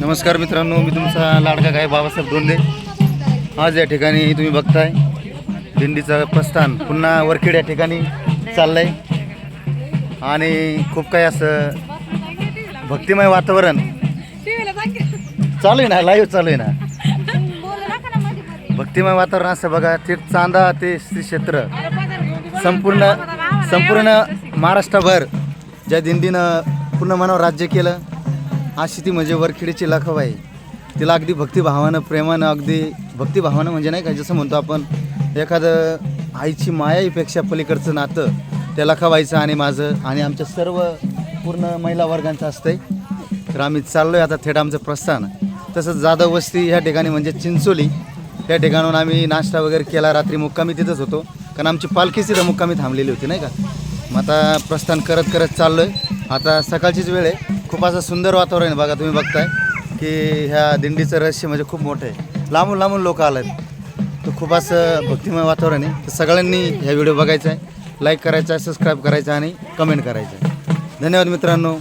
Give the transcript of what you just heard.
नमस्कार मित्रांनो मी तुमचा लाडका काय बाबासाहेब धोंडे आज या ठिकाणी तुम्ही बघताय दिंडीचं प्रस्थान पुन्हा वरखेड या ठिकाणी चाललंय. आणि खूप काही असं भक्तिमय वातावरण. चालू आहे ना लाईव्ह चालू आहे ना? भक्तिमय वातावरण असं बघा ते चांदा ते श्री क्षेत्र संपूर्ण संपूर्ण महाराष्ट्रभर ज्या दिंडीनं पूर्ण मनावर राज्य केलं अशी ती म्हणजे वरखेडीची आहे. तिला अगदी भक्तिभावानं प्रेमानं अगदी भक्तिभावानं म्हणजे नाही का जसं म्हणतो आपण एखादं आईची मायाहीपेक्षा पलीकडचं नातं त्या लखाबाईचं आणि माझं आणि आमच्या सर्व पूर्ण महिला वर्गांचं असतंय. तर आम्ही चाललो आहे आता थेट आमचं प्रस्थान. तसंच जाधव वस्ती ह्या ठिकाणी म्हणजे चिंचोली त्या ठिकाणून आम्ही नाश्ता वगैरे केला. रात्री मुक्कामी तिथंच होतो. कारण आमची पालखी तिथं मुक्कामी थांबलेली होती नाही का? मग आता प्रस्थान करत करत चाललो आहे आता सकाळचीच वेळ आहे. खूप असं सुंदर वातावरण आहे बघा तुम्ही बघताय की ह्या दिंडीचं रहस्य म्हणजे खूप मोठं आहे. लांबून लांबून लोक आलं तर खूप असं भक्तिमय वातावरण आहे. तर सगळ्यांनी ह्या व्हिडिओ बघायचा आहे. लाईक करायचा आहे सबस्क्राईब करायचा आहे आणि कमेंट करायचं आहे. धन्यवाद मित्रांनो.